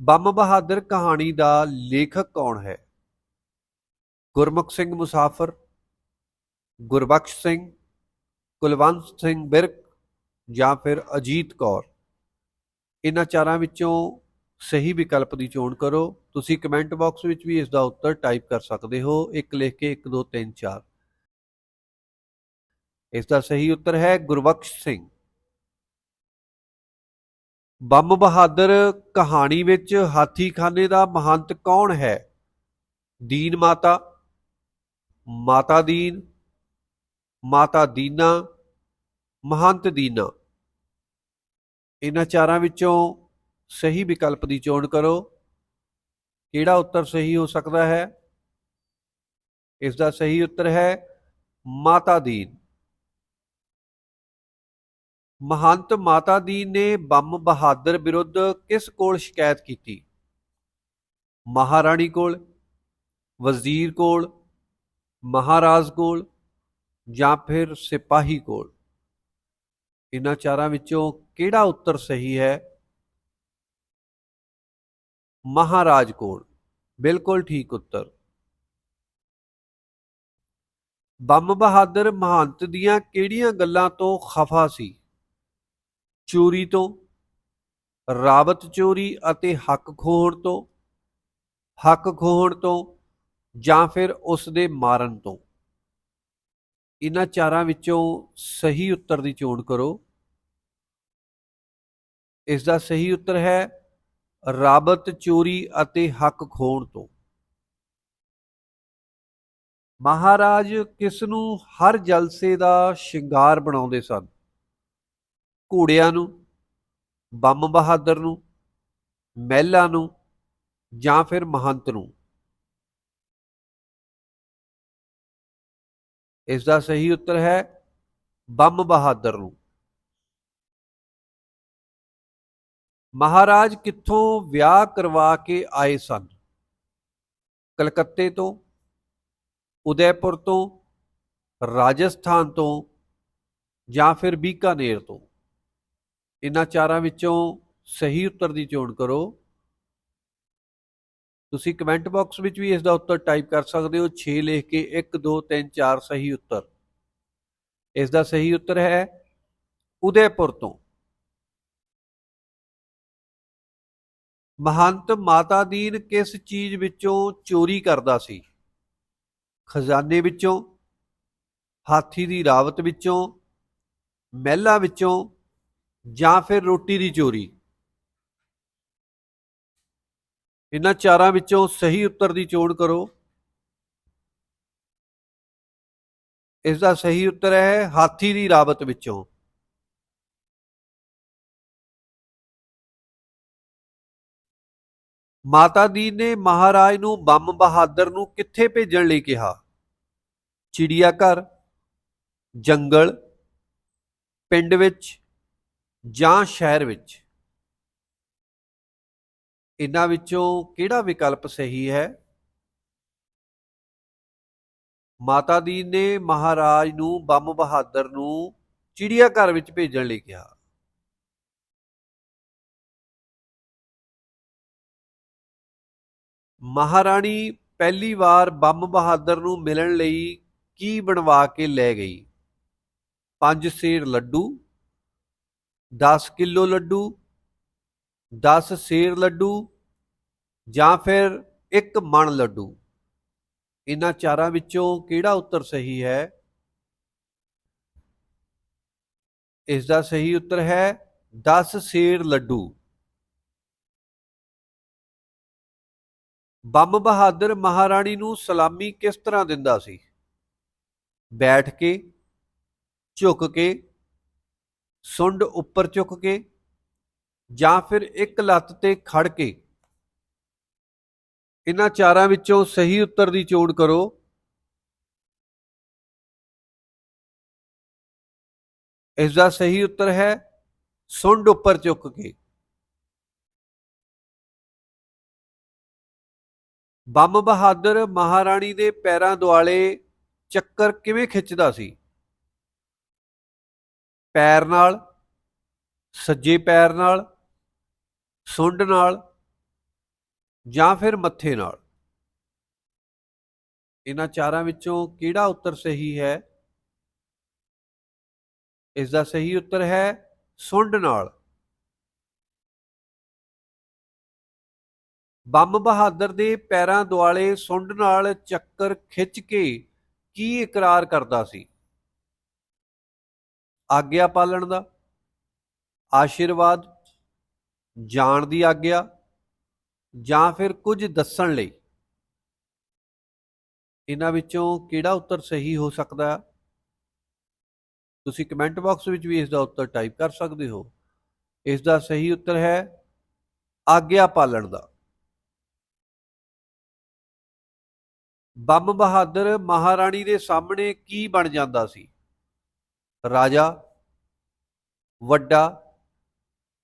ਬੰਮ ਬਹਾਦਰ ਕਹਾਣੀ ਦਾ ਲੇਖਕ ਕੌਣ ਹੈ? ਗੁਰਮੁਖ ਸਿੰਘ ਮੁਸਾਫਰ, ਗੁਰਬਖਸ਼ ਸਿੰਘ, ਕੁਲਵੰਤ ਸਿੰਘ ਬਿਰਕ ਜਾਂ ਫਿਰ ਅਜੀਤ ਕੌਰ? ਇਹਨਾਂ ਚਾਰਾਂ ਵਿੱਚੋਂ ਸਹੀ ਵਿਕਲਪ ਦੀ ਚੋਣ ਕਰੋ। ਤੁਸੀਂ ਕਮੈਂਟ ਬਾਕਸ ਵਿੱਚ ਵੀ ਇਸ ਦਾ ਉੱਤਰ ਟਾਈਪ ਕਰ ਸਕਦੇ ਹੋ। ਇੱਕ ਲਿਖ ਕੇ 1 2 3 4 ਇਸ ਦਾ ਸਹੀ ਉੱਤਰ ਹੈ ਗੁਰਬਖਸ਼ ਸਿੰਘ। ਬੰਬ ਬਹਾਦਰ ਕਹਾਣੀ ਵਿੱਚ ਹਾਥੀਖਾਨੇ ਦਾ ਮਹੰਤ ਕੌਣ ਹੈ? ਦੀਨ ਮਾਤਾ ਮਾਤਾ ਦੀਨ, ਮਾਤਾ ਦੀਨਾ, ਮਹੰਤ ਦੀਨਾ। ਇਹਨਾਂ ਚਾਰਾਂ ਵਿੱਚੋਂ ਸਹੀ ਵਿਕਲਪ ਦੀ ਚੋਣ ਕਰੋ। ਕਿਹੜਾ ਉੱਤਰ ਸਹੀ ਹੋ ਸਕਦਾ ਹੈ? ਇਸ ਦਾ ਸਹੀ ਉੱਤਰ ਹੈ ਮਾਤਾ ਦੀਨ। ਮਹੰਤ ਮਾਤਾ ਦੀ ਨੇ ਬੰਮ ਬਹਾਦਰ ਵਿਰੁੱਧ ਕਿਸ ਕੋਲ ਸ਼ਿਕਾਇਤ ਕੀਤੀ? ਮਹਾਰਾਣੀ ਕੋਲ, ਵਜ਼ੀਰ ਕੋਲ, ਮਹਾਰਾਜ ਕੋਲ ਜਾਂ ਫਿਰ ਸਿਪਾਹੀ ਕੋਲ? ਇਹਨਾਂ ਚਾਰਾਂ ਵਿੱਚੋਂ ਕਿਹੜਾ ਉੱਤਰ ਸਹੀ ਹੈ? ਮਹਾਰਾਜ ਕੋਲ। ਬਿਲਕੁਲ ਠੀਕ ਉੱਤਰ। ਬੰਮ ਬਹਾਦਰ ਮਹੰਤ ਦੀਆਂ ਕਿਹੜੀਆਂ ਗੱਲਾਂ ਤੋਂ ਖਫਾ ਸੀ? ਚੋਰੀ ਤੋਂ, ਰਾਬਤ ਚੋਰੀ ਅਤੇ ਹੱਕ ਖੋਹਣ ਤੋਂ, ਹੱਕ ਖੋਹਣ ਤੋਂ ਜਾਂ ਫਿਰ ਉਸ ਦੇ ਮਾਰਨ ਤੋਂ। ਇਹਨਾਂ ਚਾਰਾਂ ਵਿੱਚੋਂ ਸਹੀ ਉੱਤਰ ਦੀ ਚੋਣ ਕਰੋ। ਇਸ ਦਾ ਸਹੀ ਉੱਤਰ ਹੈ ਰਾਬਤ ਚੋਰੀ ਅਤੇ ਹੱਕ ਖੋਹਣ ਤੋਂ। ਮਹਾਰਾਜ ਕਿਸ ਨੂੰ ਹਰ ਜਲਸੇ ਦਾ ਸ਼ਿੰਗਾਰ ਬਣਾਉਂਦੇ ਸਨ? ਘੋੜਿਆਂ ਨੂੰ, ਬੰਮ ਬਹਾਦਰ ਨੂੰ, ਮਹਿਲਾ ਨੂੰ ਜਾਂ ਫਿਰ ਮਹੰਤ ਨੂੰ। ਇਸ ਦਾ ਸਹੀ ਉੱਤਰ ਹੈ ਬੰਮ ਬਹਾਦਰ ਨੂੰ। ਮਹਾਰਾਜ ਕਿੱਥੋਂ ਵਿਆਹ ਕਰਵਾ ਕੇ ਆਏ ਸਨ? ਕਲਕੱਤੇ ਤੋਂ, ਉਦੈਪੁਰ ਤੋਂ, ਰਾਜਸਥਾਨ ਤੋਂ ਜਾਂ ਫਿਰ ਬੀਕਾਨੇਰ ਤੋਂ? ਇਹਨਾਂ ਚਾਰਾਂ ਵਿੱਚੋਂ ਸਹੀ ਉੱਤਰ ਦੀ ਚੋਣ ਕਰੋ। ਤੁਸੀਂ ਕਮੈਂਟ ਬਾਕਸ ਵਿੱਚ ਵੀ ਇਸ ਦਾ ਉੱਤਰ ਟਾਈਪ ਕਰ ਸਕਦੇ ਹੋ। 6 ਲਿਖ ਕੇ 1 2 3 4 ਸਹੀ ਉੱਤਰ। ਇਸ ਦਾ ਸਹੀ ਉੱਤਰ ਹੈ ਉਦੈਪੁਰ ਤੋਂ। ਮਹੰਤ ਮਾਤਾ ਦੀਨ ਕਿਸ ਚੀਜ਼ ਵਿੱਚੋਂ ਚੋਰੀ ਕਰਦਾ ਸੀ? ਖਜ਼ਾਨੇ ਵਿੱਚੋਂ, ਹਾਥੀ ਦੀ ਰਾਵਤ ਵਿੱਚੋਂ, ਮਹਿਲਾ ਵਿੱਚੋਂ ਜਾਂ ਫਿਰ ਰੋਟੀ ਦੀ ਚੋਰੀ। ਇਹਨਾਂ ਚਾਰਾਂ ਵਿੱਚੋਂ ਸਹੀ ਉੱਤਰ ਦੀ ਚੋਣ ਕਰੋ। ਇਸ ਦਾ ਸਹੀ ਉੱਤਰ ਹੈ ਹਾਥੀ ਦੀ ਰਾਵਤ ਵਿੱਚੋਂ। ਮਾਤਾ ਦੀ ਨੇ ਮਹਾਰਾਜ ਨੂੰ ਬੰਮ ਬਹਾਦਰ ਨੂੰ ਕਿੱਥੇ ਭੇਜਣ ਲਈ ਕਿਹਾ? ਚਿੜੀਆ ਘਰ ਜੰਗਲ, ਪਿੰਡ ਵਿੱਚ ਜਾਂ ਸ਼ਹਿਰ ਵਿੱਚ? ਇਹਨਾਂ ਵਿੱਚੋਂ ਕਿਹੜਾ ਵਿਕਲਪ ਸਹੀ ਹੈ? ਮਾਤਾ ਦੀ ਨੇ ਮਹਾਰਾਜ ਨੂੰ ਬੰਮ ਬਹਾਦਰ ਨੂੰ ਚਿੜੀਆ ਘਰ ਵਿੱਚ ਭੇਜਣ ਲਈ ਕਿਹਾ। ਮਹਾਰਾਣੀ ਪਹਿਲੀ ਵਾਰ ਬੰਮ ਬਹਾਦਰ ਨੂੰ ਮਿਲਣ ਲਈ ਕੀ ਬਣਵਾ ਕੇ ਲੈ ਗਈ? ਪੰਜ ਸੇਰ ਲੱਡੂ 10 ਕਿਲੋ ਲੱਡੂ 10 ਸੇਰ ਲੱਡੂ ਜਾਂ ਫਿਰ ਇੱਕ ਮਣ ਲੱਡੂ। ਇਹਨਾਂ ਚਾਰਾਂ ਵਿੱਚੋਂ ਕਿਹੜਾ ਉੱਤਰ ਸਹੀ ਹੈ? ਇਸ ਦਾ ਸਹੀ ਉੱਤਰ ਹੈ 10 ਸੇਰ ਲੱਡੂ। ਬੰਮ ਬਹਾਦਰ ਮਹਾਰਾਣੀ ਨੂੰ ਸਲਾਮੀ ਕਿਸ ਤਰ੍ਹਾਂ ਦਿੰਦਾ ਸੀ? ਬੈਠ ਕੇ, ਝੁਕ ਕੇ ਸੁੰਡ ਉੱਪਰ ਚੁੱਕ ਕੇ ਜਾਂ ਫਿਰ ਇੱਕ ਲੱਤ ਤੇ ਖੜ ਕੇ ਇਹਨਾਂ ਚਾਰਾਂ ਵਿੱਚੋਂ ਸਹੀ ਉੱਤਰ ਦੀ ਚੋਣ ਕਰੋ। ਇਸ ਦਾ ਸਹੀ ਉੱਤਰ ਹੈ ਸੁੰਡ ਉੱਪਰ ਚੁੱਕ ਕੇ। ਬੰਮ ਬਹਾਦਰ ਮਹਾਰਾਣੀ ਦੇ ਪੈਰਾਂ ਦੁਆਲੇ ਚੱਕਰ ਕਿਵੇਂ ਖਿੱਚਦਾ ਸੀ? ਪੈਰ ਨਾਲ, ਸੱਜੇ ਪੈਰ ਨਾਲ, ਸੁੰਡ ਨਾਲ ਜਾਂ ਫਿਰ ਮੱਥੇ ਨਾਲ। ਇਹਨਾਂ ਚਾਰਾਂ ਵਿੱਚੋਂ ਕਿਹੜਾ ਉੱਤਰ ਸਹੀ ਹੈ? ਇਸ ਦਾ ਸਹੀ ਉੱਤਰ ਹੈ ਸੁੰਡ ਨਾਲ। ਬੰਮ ਬਹਾਦਰ ਦੇ ਪੈਰਾਂ ਦੁਆਲੇ ਸੁੰਡ ਨਾਲ ਚੱਕਰ ਖਿੱਚ ਕੇ ਕੀ ਇਕਰਾਰ ਕਰਦਾ ਸੀ? ਆਗਿਆ ਪਾਲਣ ਦਾ, ਆਸ਼ੀਰਵਾਦ, ਜਾਣ ਦੀ ਆਗਿਆ ਜਾਂ ਫਿਰ ਕੁਝ ਦੱਸਣ ਲਈ। ਇਹਨਾਂ ਵਿੱਚੋਂ ਕਿਹੜਾ ਉੱਤਰ ਸਹੀ ਹੋ ਸਕਦਾ ਤੁਸੀਂ ਕਮੈਂਟ ਬਾਕਸ ਵਿੱਚ ਵੀ ਇਸ ਦਾ ਉੱਤਰ ਟਾਈਪ ਕਰ ਸਕਦੇ ਹੋ। ਇਸ ਦਾ ਸਹੀ ਉੱਤਰ ਹੈ ਆਗਿਆ ਪਾਲਣ ਦਾ। ਬੰਬ ਬਹਾਦਰ ਮਹਾਰਾਣੀ ਦੇ ਸਾਹਮਣੇ ਕੀ ਬਣ ਜਾਂਦਾ ਸੀ? ਰਾਜਾ, ਵੱਡਾ,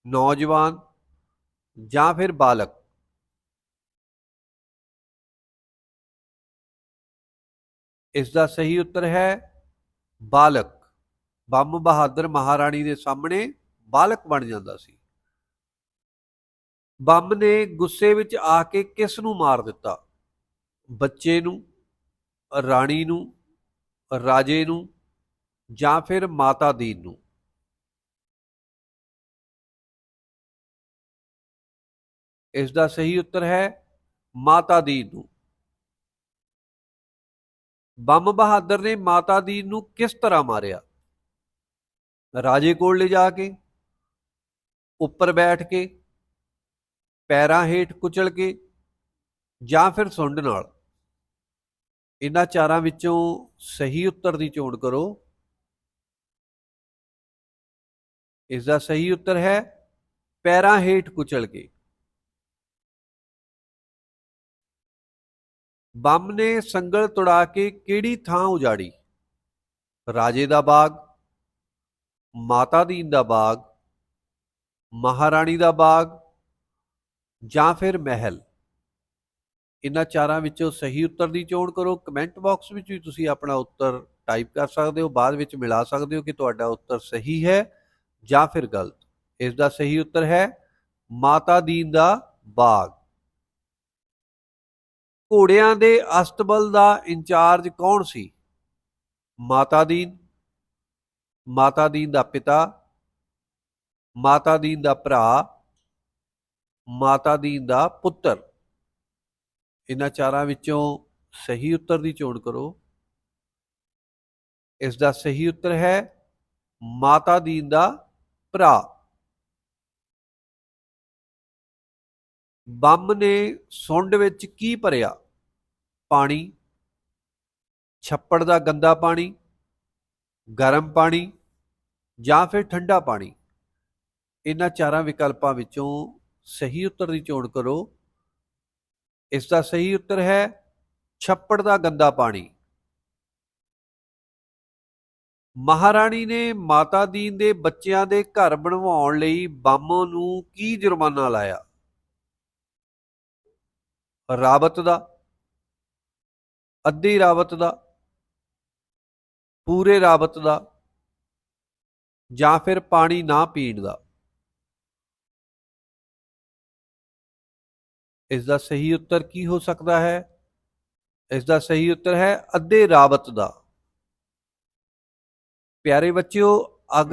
ਨੌਜਵਾਨ ਜਾਂ ਫਿਰ ਬਾਲਕ। ਇਸ ਦਾ ਸਹੀ ਉੱਤਰ ਹੈ ਬਾਲਕ। ਬੰਮ ਬਹਾਦਰ ਮਹਾਰਾਣੀ ਦੇ ਸਾਹਮਣੇ ਬਾਲਕ ਬਣ ਜਾਂਦਾ ਸੀ। ਬੰਮ ਨੇ ਗੁੱਸੇ ਵਿੱਚ ਆ ਕੇ ਕਿਸ ਨੂੰ ਮਾਰ ਦਿੱਤਾ? ਬੱਚੇ ਨੂੰ, ਰਾਣੀ ਨੂੰ, ਰਾਜੇ ਨੂੰ ਜਾਂ ਫਿਰ ਮਾਤਾ ਦੀਨ ਨੂੰ? ਇਸ ਦਾ ਸਹੀ ਉੱਤਰ ਹੈ ਮਾਤਾ ਦੀਨ ਨੂੰ। ਬੰਮ ਬਹਾਦਰ ਨੇ ਮਾਤਾ ਦੀਨ ਨੂੰ ਕਿਸ ਤਰ੍ਹਾਂ ਮਾਰਿਆ? ਰਾਜੇ ਕੋਲ ਲੈ ਜਾ ਕੇ, ਉੱਪਰ ਬੈਠ ਕੇ, ਪੈਰਾਂ ਹੇਠ ਕੁਚਲ ਕੇ, ਜਾਂ ਫਿਰ ਸੁੰਡ ਨਾਲ? ਇਹਨਾਂ ਚਾਰਾਂ ਵਿੱਚੋਂ ਸਹੀ ਉੱਤਰ ਦੀ ਚੋਣ ਕਰੋ। ਇਸ ਦਾ ਸਹੀ ਉੱਤਰ ਹੈ, ਪੈਰਾਂ ਹੇਠ ਕੁਚਲ ਕੇ। ਬੰਮ ਨੇ ਸੰਗਲ ਤੁੜਾ ਕੇ ਕਿਹੜੀ ਥਾਂ ਉਜਾੜੀ? ਰਾਜੇ ਦਾ ਬਾਗ, ਮਾਤਾ ਦੀਨ ਦਾ ਬਾਗ, ਮਹਾਰਾਣੀ ਦਾ ਬਾਗ ਜਾਂ ਫਿਰ ਮਹਿਲ? ਇਹਨਾਂ ਚਾਰਾਂ ਵਿੱਚੋਂ ਸਹੀ ਉੱਤਰ ਦੀ ਚੋਣ ਕਰੋ। ਕਮੈਂਟ ਬਾਕਸ ਵਿੱਚ ਵੀ ਤੁਸੀਂ ਆਪਣਾ ਉੱਤਰ ਟਾਈਪ ਕਰ ਸਕਦੇ ਹੋ, ਬਾਅਦ ਵਿੱਚ ਮਿਲਾ ਸਕਦੇ ਹੋ ਕਿ ਤੁਹਾਡਾ ਉੱਤਰ ਸਹੀ ਹੈ। ਜਾਂ ਫਿਰ ਗਲਤ। ਇਸ ਦਾ ਸਹੀ ਉੱਤਰ ਹੈ, ਮਾਤਾ ਦੀਨ ਦਾ ਬਾਗ। ਘੋੜਿਆਂ ਦੇ ਅਸਤਬਲ ਦਾ ਇੰਚਾਰਜ ਕੌਣ ਸੀ? ਮਾਤਾ ਦੀਨ ਮਾਤਾ ਦੀਨ ਦਾ ਪਿਤਾ, ਮਾਤਾ ਦੀਨ ਦਾ ਭਰਾ, ਮਾਤਾ ਦੀਨ ਦਾ ਪੁੱਤਰ। ਇਹਨਾਂ ਚਾਰਾਂ ਵਿੱਚੋਂ ਸਹੀ ਉੱਤਰ ਦੀ ਚੋਣ ਕਰੋ। ਇਸ ਦਾ ਸਹੀ ਉੱਤਰ ਹੈ, ਮਾਤਾ ਦੀਨ ਦਾ ਭਰਾ। ਬੰਮ ਨੇ ਸੁੰਡ ਵਿੱਚ ਕੀ ਭਰਿਆ? ਪਾਣੀ। ਛੱਪੜ ਦਾ ਗੰਦਾ ਪਾਣੀ। ਗਰਮ ਪਾਣੀ ਜਾਂ ਫਿਰ ਠੰਡਾ ਪਾਣੀ? ਇਹਨਾਂ ਚਾਰਾਂ ਵਿਕਲਪਾਂ ਵਿੱਚੋਂ ਸਹੀ ਉੱਤਰ ਦੀ ਚੋਣ ਕਰੋ। ਇਸ ਦਾ ਸਹੀ ਉੱਤਰ ਹੈ, ਛੱਪੜ ਦਾ ਗੰਦਾ ਪਾਣੀ। ਮਹਾਰਾਣੀ ਨੇ ਮਾਤਾ ਦੀਨ ਦੇ ਬੱਚਿਆਂ ਦੇ ਘਰ ਬਣਵਾਉਣ ਲਈ ਬਾਮੋ ਨੂੰ ਕੀ ਜੁਰਮਾਨਾ ਲਾਇਆ? ਰਾਵਤ ਦਾ, ਅੱਧੀ ਰਾਵਤ ਦਾ, ਪੂਰੇ ਰਾਵਤ ਦਾ ਜਾਂ ਫਿਰ ਪਾਣੀ ਨਾ ਪੀਣ ਦਾ? ਇਸ ਦਾ ਸਹੀ ਉੱਤਰ ਕੀ ਹੋ ਸਕਦਾ ਹੈ? ਇਸ ਦਾ ਸਹੀ ਉੱਤਰ ਹੈ ਅੱਧੇ ਰਾਵਤ ਦਾ। ਪਿਆਰੇ ਬੱਚਿਓ ਅਗਲੇ